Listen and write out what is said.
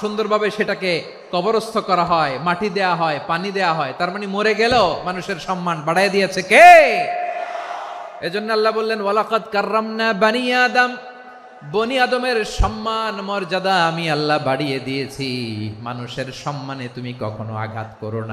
সুন্দরভাবে সেটাকে কবরস্থ করা হয়, মাটি দেয়া হয়, পানি দেয়া হয়। তার মানে মরে গেল, মানুষের সম্মান বাড়াই দিয়েছে কে? এজন্য আল্লাহ বললেন ওয়ালাকাত কাররামনা বানি আদম। বনি আদমের সম্মান, মর্যাদা আমি আল্লাহ বাড়িয়ে দিয়েছি। মানুষের সম্মানে তুমি কখনো আঘাত করো না।